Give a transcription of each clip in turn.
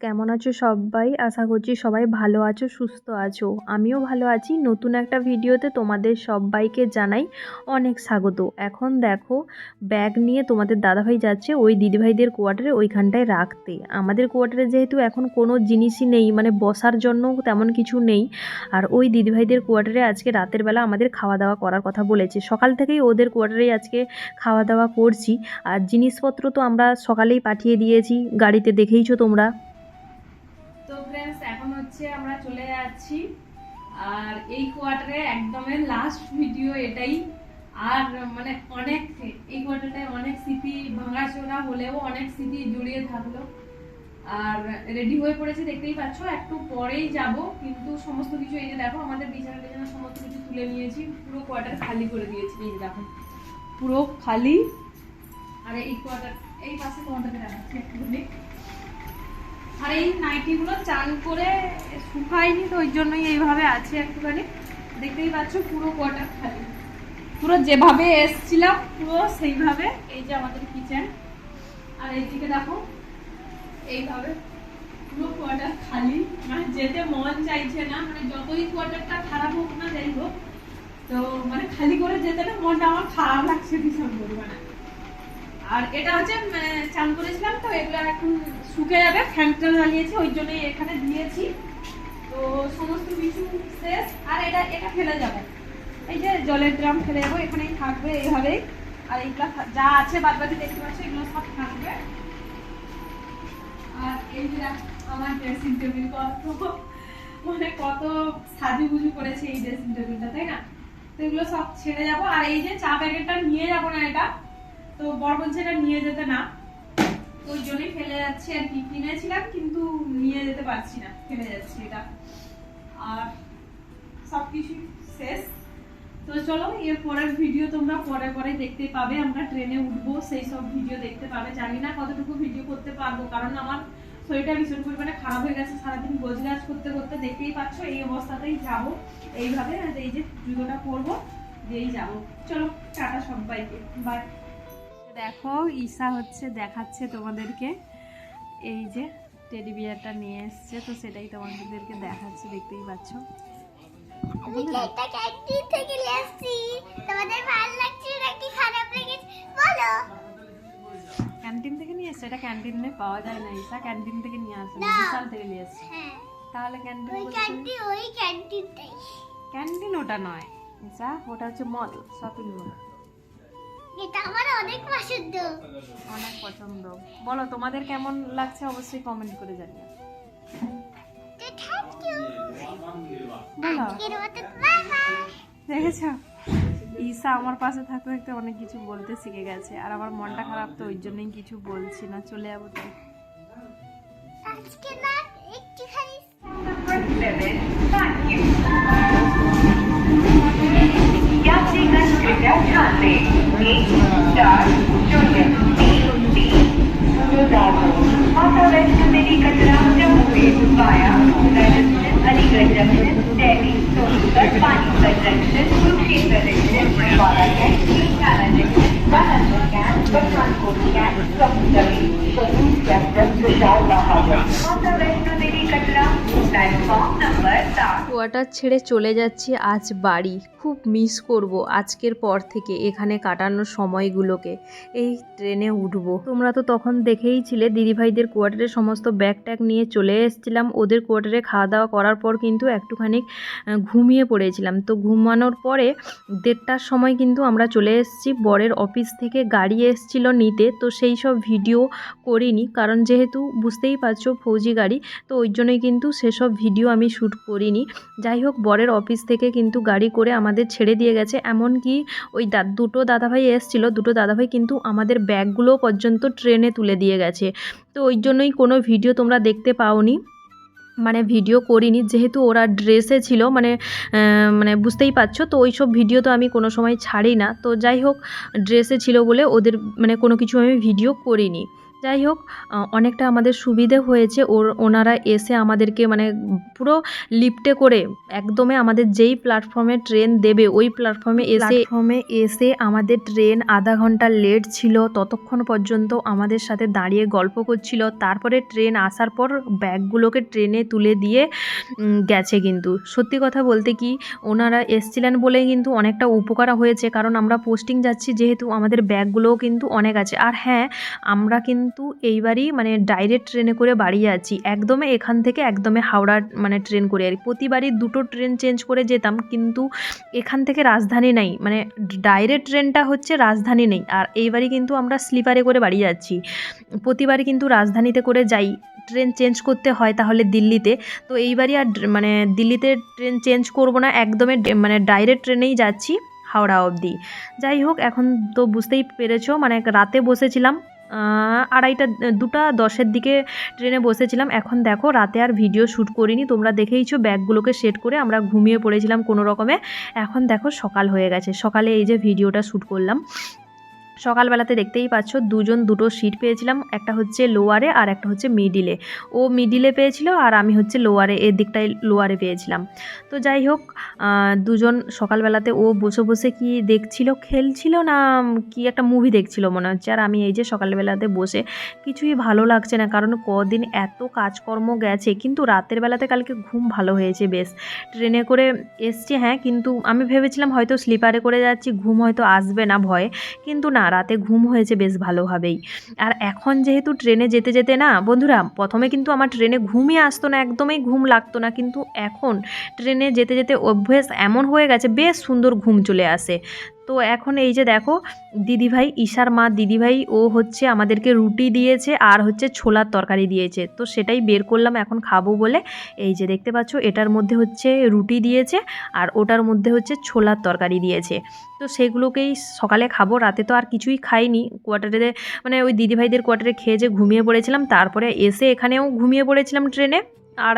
কেমন আছো সবাই? আশা করছি সবাই ভালো আছো, সুস্থ আছো। আমিও ভালো আছি। নতুন একটা ভিডিওতে তোমাদের সবাইকে জানাই অনেক স্বাগত। এখন দেখো, ব্যাগ নিয়ে তোমাদের দাদাভাই যাচ্ছে ওই দিদিভাইদের কোয়ার্টারে ওইখানটায় রাখতে। আমাদের কোয়ার্টারে যেহেতু এখন কোনো জিনিসই নেই মানে বসার জন্য তেমন কিছু নেই। আর ওই দিদিভাইদের কোয়ার্টারে আজকে রাতের বেলা আমাদের খাওয়া দাওয়া করার কথা বলেছে। সকাল থেকেই ওদের কোয়ার্টারেই আজকে খাওয়া দাওয়া করছি। আর জিনিসপত্র তো আমরা সকালেই পাঠিয়ে দিয়েছি। গাড়িতে দেখেইছো তোমরা? ফ্রেন্ডস এখন হচ্ছে আমরা চলে যাচ্ছি। আর এই কোয়ার্টারে একদমের লাস্ট ভিডিও এটাই। আর মানে অনেক, এই কোয়ার্টারটায় অনেক স্মৃতি ভাঙাচোরা হলেও অনেক স্মৃতি জড়িয়ে থাকল। আর রেডি হয়ে পড়েছে, দেখতেই পাচ্ছ, একটু পরেই যাব। কিন্তু সমস্ত কিছু এই যে দেখো, আমাদের বিছানা টিছানা সমস্ত কিছু তুলে নিয়েছি। পুরো কোয়ার্টার খালি করে দিয়েছি, এই দেখো। পুরো খালি। আর এই কোয়ার্টার এই পাশে তোমাদেরকে দেখাচ্ছি একটুখানি। আর এই নাইটিগুলো চান করে শুকায়নি তো, ওই জন্যই এইভাবে আছে একটুখানি। দেখতেই পাচ্ছ পুরো কোয়ার্টার খালি। পুরো যেভাবে এসছিলাম, পুরো সেইভাবে এই যে আমাদের কিচেন আর এইদিকে দেখো, এইভাবে পুরো কোয়ার্টার খালি। মানে যেতে মন চাইছে না মানে যতই কোয়ার্টারটা খারাপ হোক না যাই হোক, তো মানে খালি করে যেতে না মনটা আমার খারাপ লাগছে ভীষণ পরিমাণে। আর এটা হচ্ছে চান করেছিলাম তো, এগুলো এখন শুকে যাবে, ফ্যানটা জ্বালিয়েছি, ওই জন্যই এখানে দিয়েছি। তো সমস্ত কিছু শেষ, আর এটা এটা ফেলে যাবে। এই যে জলের ড্রাম ফেলে যাব, এখানেই থাকবে এইভাবেই। আর এইগুলো যা আছে বাদ বাকি দেখতে পাচ্ছ, এগুলো সব থাকবে। আর এই যে আমার ড্রেসিং টেবিল কত মানে কত সাজুগুজু করেছে এই ড্রেসিং টেবিলটা তাই না? তো এগুলো সব ছেড়ে যাব, আর এই যে চা প্যাকেটটা নিয়ে যাব না এটা তো বর বলছে এটা নিয়ে যেতে না। ওই জন্যই ফেলে যাচ্ছি আর কি। কিনেছিলাম কিন্তু নিয়ে যেতে পারছি না। ফেলে যাচ্ছি এটা। আর সবকিছু শেষ। তো চলো, এর পরের ভিডিও তোমরা পরে পরে দেখতে পাবে। আমরা ট্রেনে উঠবো, সেই সব ভিডিও দেখতে পাবে। জানি না কতটুকু ভিডিও করতে পারব, কারণ আমার শরীরটা ভীষণ পরিমাণে খারাপ হয়ে গেছে। সারাদিন গোছ গাছ করতে করতে দেখতেই পাচ্ছ, এই অবস্থাতেই যাব। এইভাবে এই যে জুতোটা পরবো, দিয়েই যাব। চলো, টাটা সবাইকে। বাই দেখো ঈশা হচ্ছে দেখাচ্ছে তোমাদেরকে। এই যে টেডি বিয়ারটা নিয়ে এসছে তো সেটাই তোমাদেরকে দেখাচ্ছে দেখতেই পাচ্ছ। ক্যান্টিন থেকে নিয়ে ক্যান্টিন থেকে নিয়ে এসছে? এটা ক্যান্টিনে পাওয়া যায় না ঈশা। ক্যান্টিন থেকে নিয়ে আসে না। বিশাল থেকে নিয়ে এসছে। হ্যাঁ। তাহলে ক্যান্টিন ওই ক্যান্টিন ওটা নয় ঈশা। ওটা হচ্ছে মল শপিং মল অনেক পছন্দ। বলো তোমাদের কেমন লাগছে অবশ্যই কমেন্ট করে জানিও। দেখেছ? ঈশা আমার পাশে থাকতে থাকতে অনেক কিছু বলতে শিখে গেছে। আর আমার মনটা খারাপ তো ওই জন্যই কিছু বলছি না চলে যাব তো। আজকে না একটুখানি कृपया ध्यान दें एक चार शून्य तीन तीन माता वैष्णो देवी कटरा जम्मू में Aligarh junction Delhi Sonbhadra Panipat junction Kurukshetra junction Ambala quarter ছেড়ে চলে যাচ্ছি আজ বাড়ি। খুব মিস করব আজকের পর থেকে এখানে কাটানোর সময়গুলোকে। এই ট্রেনে উঠবো। তোমরা তো তখন দেখেই ছিলে দিদিভাইদের কোয়ার্টারে সমস্ত ব্যাগ ট্যাগ নিয়ে চলে এসেছিলাম। ওদের কোয়ার্টারে খাওয়া দাওয়া করার পর কিন্তু একটুখানি ঘুমিয়ে পড়েছিলাম। তো ঘুমানোর পরে দেড়টার সময় কিন্তু আমরা চলে এসেছি। বরের অফিস থেকে গাড়ি এসেছিল নিতে। তো সেই সব ভিডিও করিনি। কারণ যেহেতু বুঝতেই পারছ ফৌজি গাড়ি, তো ওই জন্যই কিন্তু সেসব ভিডিও আমি শ্যুট করিনি। যাই হোক, বরের অফিস থেকে কিন্তু গাড়ি করে আমাদের ছেড়ে দিয়ে গেছে। এমনকি ওই দা, দুটো দাদাভাই এসছিল। দুটো দাদাভাই কিন্তু আমাদের ব্যাগগুলো পর্যন্ত ট্রেনে তুলে দিয়ে গেছে। তো ওই জন্যই কোনো ভিডিও তোমরা দেখতে পাওনি। মানে ভিডিও করিনি। যেহেতু ওরা ড্রেসে ছিল মানে মানে বুঝতেই পারছ, তো ওই সব ভিডিও তো আমি কোনো সময় ছাড়ি না তো যাই হোক ড্রেসে ছিল বলে ওদের মানে কোনো কিছু আমি ভিডিও করিনি। যাই হোক অনেকটা আমাদের সুবিধে হয়েছে। ওর, ওনারা এসে আমাদেরকে মানে পুরো লিফটে করে একদমে আমাদের যেই প্ল্যাটফর্মে ট্রেন দেবে, ওই প্ল্যাটফর্মে এসে প্ল্যাটফর্মে এসে আমাদের ট্রেন আধা ঘণ্টা লেট ছিল। ততক্ষণ পর্যন্ত আমাদের সাথে দাঁড়িয়ে গল্প করছিল। তারপরে ট্রেন আসার পর ব্যাগগুলোকে ট্রেনে তুলে দিয়ে গেছে কিন্তু। সত্যি কথা বলতে কি, ওনারা এসছিলেন বলেই কিন্তু অনেকটা উপকার হয়েছে। কারণ আমরা পোস্টিং যাচ্ছি, যেহেতু আমাদের ব্যাগগুলোও কিন্তু অনেক আছে। আর হ্যাঁ আমরা কিন্তু এইবারই মানে ডাইরেক্ট ট্রেনে করে বাড়ি যাচ্ছি। একদমে এখান থেকে একদমে হাওড়া মানে ট্রেন করে আর। প্রতিবারই দুটো ট্রেন চেঞ্জ করে যেতাম কিন্তু এখান থেকে রাজধানী নেই। মানে ডাইরেক্ট ট্রেনটা হচ্ছে রাজধানী নেই। আর এইবারই কিন্তু আমরা স্লিপারে করে বাড়ি যাচ্ছি। প্রতিবারই কিন্তু রাজধানীতে করে যাই। ট্রেন চেঞ্জ করতে হয় তাহলে দিল্লিতে। তো এইবারই আর মানে দিল্লিতে ট্রেন চেঞ্জ করব না। একদমই ডে- মানে ডাইরেক্ট ট্রেনেই যাচ্ছি হাওড়া অবধি। যাই হোক, এখন তো বুঝতেই পেরেছ। মানে রাতে বসেছিলাম। আড়াইটা, দুটা দশের দিকে ট্রেনে বসেছিলাম। এখন দেখো, রাতে আর ভিডিও শ্যুট করিনি। তোমরা দেখেইছো, ব্যাগগুলোকে সেট করে আমরা ঘুমিয়ে পড়েছিলাম কোনো রকমে। এখন দেখো, সকাল হয়ে গেছে। সকালে এই যে ভিডিওটা শ্যুট করলাম। সকালবেলাতে দেখতেই পাচ্ছ, দুজন দুটো সিট পেয়েছিলাম, একটা হচ্ছে লোয়ারে আর একটা হচ্ছে মিডিলে ও মিডিলে পেয়েছিল আর আমি হচ্ছে লোয়ারে এর দিকটায় লোয়ারে পেয়েছিলাম। তো যাই হোক দুজন সকালবেলাতে ও বসে বসে কি দেখছিল, খেলছিল না কি একটা মুভি দেখছিল মনে হচ্ছে। আর আমি এই যে সকালবেলাতে বসে কিছুই ভালো লাগছে না, কারণ কদিন এত কাজকর্ম গেছে, কিন্তু রাতের বেলাতে কালকে ঘুম ভালো হয়েছে বেশ। ট্রেনে করে এসছে হ্যাঁ কিন্তু আমি ভেবেছিলাম হয়তো স্লিপারে করে যাচ্ছি, ঘুম হয়তো আসবে না ভয়ে। কিন্তু না রাতে ঘুম হয়েছে বেশ ভালোভাবেই। আর এখন যেহেতু ট্রেনে যেতে যেতে না, বন্ধুরা, প্রথমে কিন্তু আমার ট্রেনে ঘুমই আসতো না, একদমই ঘুম লাগতো না। কিন্তু এখন ট্রেনে যেতে যেতে অভ্যেস এমন হয়ে গেছে, বেশ সুন্দর ঘুম চলে আসে। তো এখন এই যে দেখো, দিদিভাই, ঈশার মা দিদিভাই, ও হচ্ছে আমাদেরকে রুটি দিয়েছে আর হচ্ছে ছোলার তরকারি দিয়েছে। তো সেটাই বের করলাম, এখন খাব বলে। এই যে দেখতে পাচ্ছ, এটার মধ্যে হচ্ছে রুটি দিয়েছে আর ওটার মধ্যে হচ্ছে ছোলার তরকারি দিয়েছে। তো সেগুলোকেই সকালে খাব, রাতে তো আর কিছুই খাইনি। কোয়ার্টারে মানে ওই দিদিভাইদের কোয়ার্টারে খেয়ে যে ঘুমিয়ে পড়েছিলাম, তারপরে এসে এখানেও ঘুমিয়ে পড়েছিলাম ট্রেনে। আর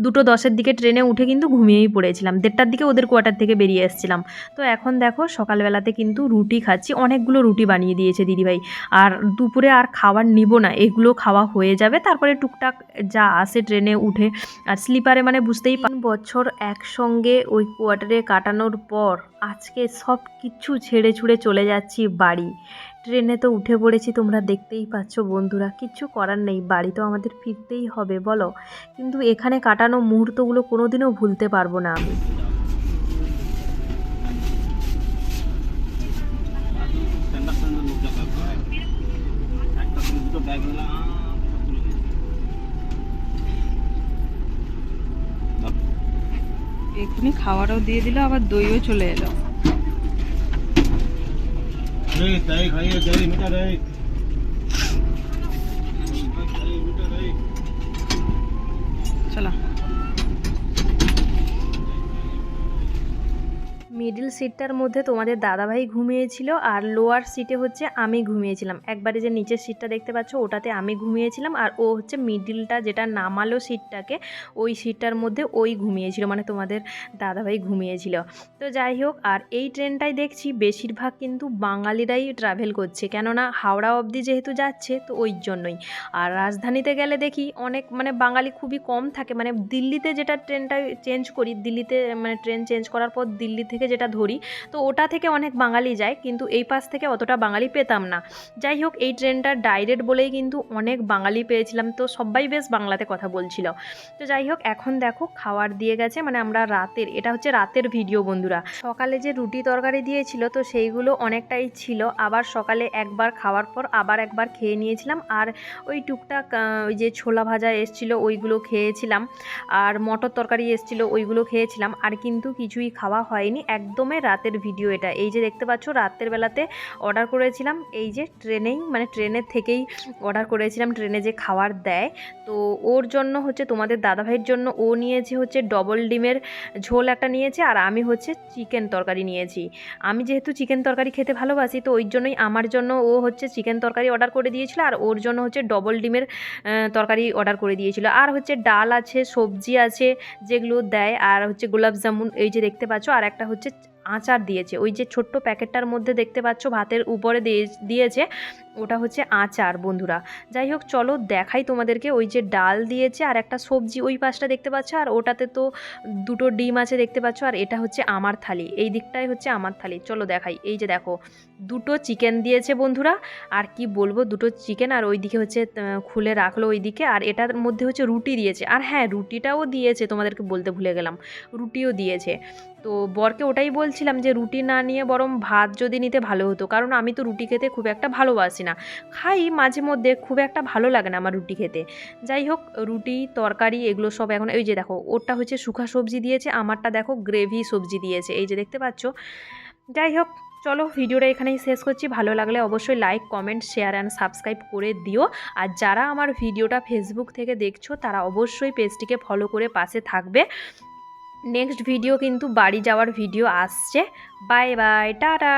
দুটো দশের দিকে ট্রেনে উঠে কিন্তু ঘুমিয়েই পড়েছিলাম। দেড়টার দিকে ওদের কোয়ার্টার থেকে বেরিয়ে এসেছিলাম। তো এখন দেখো, সকালবেলাতে কিন্তু রুটি খাচ্ছি। অনেকগুলো রুটি বানিয়ে দিয়েছে দিদিভাই। আর দুপুরে আর খাবার নিব না, এগুলো খাওয়া হয়ে যাবে। তারপরে টুকটাক যা আসে ট্রেনে উঠে। আর স্লিপারে মানে বুঝতেই পারেন বছর একসঙ্গে ওই কোয়ার্টারে কাটানোর পর আজকে সব কিছু ছেড়ে ছুড়ে চলে যাচ্ছি বাড়ি। ট্রেনে তো উঠে পড়েছি, তোমরা দেখতেই পাচ্ছ বন্ধুরা, কিচ্ছু করার নেই, বাড়ি তো আমাদের ফিরতেই হবে, বলো। কিন্তু এখানে কাটানো মুহূর্তগুলো কোনোদিনও ভুলতে পারব না আমি। এক্ষুনি খাওয়ারও দিয়ে দিল, আবার দইও চলে এলো। चला। মিডিল সিটটার মধ্যে তোমাদের দাদাভাই ঘুমিয়েছিল আর লোয়ার সিটে হচ্ছে আমি ঘুমিয়েছিলাম। একবারে যে নিচের সিটটা দেখতে পাচ্ছ, ওটাতে আমি ঘুমিয়েছিলাম আর ও হচ্ছে মিডিলটা যেটা নামালো সিটটাকে ওই সিটটার মধ্যে ওই ঘুমিয়েছিল মানে তোমাদের দাদাভাই ঘুমিয়েছিল। তো যাই হোক, আর এই ট্রেনটাই দেখছি বেশিরভাগ কিন্তু বাঙালিরাই ট্রাভেল করছে, কেননা হাওড়া অবধি যেহেতু যাচ্ছে, তো ওই জন্যই। আর রাজধানীতে গেলে দেখি অনেক মানে বাঙালি খুবই কম থাকে মানে দিল্লিতে যেটা ট্রেনটা চেঞ্জ করি, দিল্লিতে মানে ট্রেন চেঞ্জ করার পর দিল্লি থেকে যেটা ধরি, তো ওটা থেকে অনেক বাঙালি যায়, কিন্তু এই পাশ থেকে অতটা বাঙালি পেতাম না। যাই হোক, এই ট্রেনটা ডাইরেক্ট বলেই কিন্তু অনেক বাঙালি পেয়েছিলাম, তো সবাই বেশ বাংলাতে কথা বলছিল। তো যাই হোক, এখন দেখো খাবার দিয়ে গেছে মানে আমরা রাতের, এটা হচ্ছে রাতের ভিডিও বন্ধুরা। সকালে যে রুটি তরকারি দিয়েছিল, তো সেইগুলো অনেকটাই ছিল, আবার সকালে একবার খাওয়ার পর আবার একবার খেয়ে নিয়েছিলাম, আর ওই টুকটাক ওই যে ছোলা ভাজা এসছিল, ওইগুলো খেয়েছিলাম, আর মটর তরকারি এসছিল, ওইগুলো খেয়েছিলাম, আর কিন্তু কিছুই খাওয়া হয়নি একদমই রাতের ভিডিও এটা। এই যে দেখতে পাচ্ছ, রাতের বেলাতে অর্ডার করেছিলাম, এই যে ট্রেনেই মানে ট্রেনের থেকেই অর্ডার করেছিলাম, ট্রেনে যে খাবার দেয়। তো ওর জন্য হচ্ছে, তোমাদের দাদাভাইয়ের জন্য ও নিয়েছে হচ্ছে ডবল ডিমের ঝোল একটা নিয়েছে, আর আমি হচ্ছে চিকেন তরকারি নিয়েছি। আমি যেহেতু চিকেন তরকারি খেতে ভালোবাসি, তো ওই জন্যই আমার জন্য ও হচ্ছে চিকেন তরকারি অর্ডার করে দিয়েছিল, আর ওর জন্য হচ্ছে ডবল ডিমের তরকারি অর্ডার করে দিয়েছিল। আর হচ্ছে ডাল আছে, সবজি আছে, যেগুলো দেয়, আর হচ্ছে গোলাপ জামুন, এই যে দেখতে পাচ্ছ, আর একটা হচ্ছে আচার দিয়েছে। ওই যে ছোট্ট প্যাকেটটার মধ্যে দেখতে পাচ্ছ ভাতের উপরে দিয়ে দিয়েছে। ওটা হচ্ছে আচার, বন্ধুরা। যাই হোক, চলো দেখাই তোমাদেরকে ওই যে ডাল দিয়েছে আর একটা সবজি ওই পাশটা দেখতে পাচ্ছ? আর ওটাতে তো দুটো ডিম আছে দেখতে পাচ্ছ? আর এটা হচ্ছে আমার থালি। এই দিকটাই হচ্ছে আমার থালি। চলো দেখাই। এই যে দেখো, দুটো চিকেন দিয়েছে বন্ধুরা। আর কি বলব, দুটো চিকেন আর ওই দিকে হচ্ছে খুলে রাখল ওইদিকে। আর এটার মধ্যে হচ্ছে রুটি দিয়েছে। আর হ্যাঁ রুটিটাও দিয়েছে, তোমাদেরকে বলতে ভুলে গেলাম। রুটিও দিয়েছে। তো বরকে ওটাই বলছিলাম যে, রুটি না নিয়ে বরং ভাত যদি নিতে ভালো হতো। কারণ আমি তো রুটি খেতে খুব একটা ভালোবাসি না। খাই মাঝে মধ্যে, খুব একটা ভালো লাগে না আমার রুটি খেতে। যাই হোক, রুটি, তরকারি, এগুলো সব এখন, এই যে দেখো, ওরটা হচ্ছে শুকা সবজি দিয়েছে, আমারটা দেখো গ্রেভি সবজি দিয়েছে, এই যে দেখতে পাচ্ছ। যাই হোক, চলো ভিডিওটা এখানেই শেষ করছি। ভালো লাগলে অবশ্যই like comment share and subscribe করে দিও। আর যারা আমার ভিডিওটা ফেসবুক থেকে দেখছ, তারা অবশ্যই পেজটিকে ফলো করে পাশে থাকবে। নেক্সট ভিডিও কিন্তু বাড়ি যাওয়ার ভিডিও আসছে। Bye bye tata!